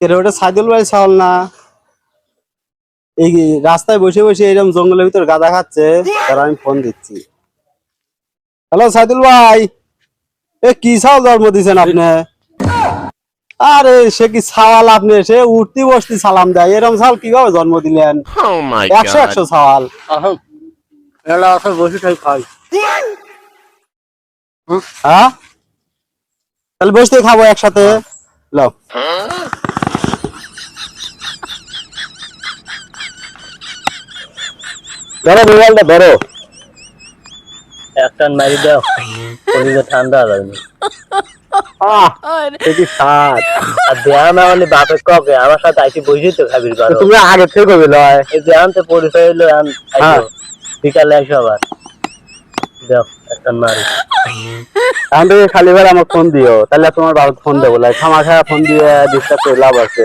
ওটা সাইদুল ভাই ছাগল না। এই রাস্তায় বসে বসে এরকম জঙ্গলের ভিতর গাঁদা খাচ্ছে তার আমি ফোন দিচ্ছি। হ্যালো সাইদুল ভাই এ কি ছাগল জন্ম দিয়েছেন আপনি? আরে সে কি ছাওয়াল আপনি? সে উঠতি বসতি সালাম দেয় এরকম ছাওয়াল কীভাবে জন্ম দিলেন? Oh একশো একশো ছাওয়াল। এখন বসে খাই খাই হ্যাঁ? তাহলে বসতে খাব একসাথে। লাও ধরো মোবাইলটা ধরো। একটা মারি দাও। শরীরে ঠান্ডা লাগবে আমার সাথে আইসি তো খাবি তুমি আগে থেকে কবে লয়? এই ব্যায়াম তো পরিচয় হলো হ্যাঁ। বিকালে এসো আবার। দাও একটা মারি। এখন থেকে খালি বার আমার ফোন দিও। তাহলে তোমার বাবা ফোন দেবো। লাই খামা খাওয়া ফোন দিয়ে ডিস্টার্ব করে লাভ আছে।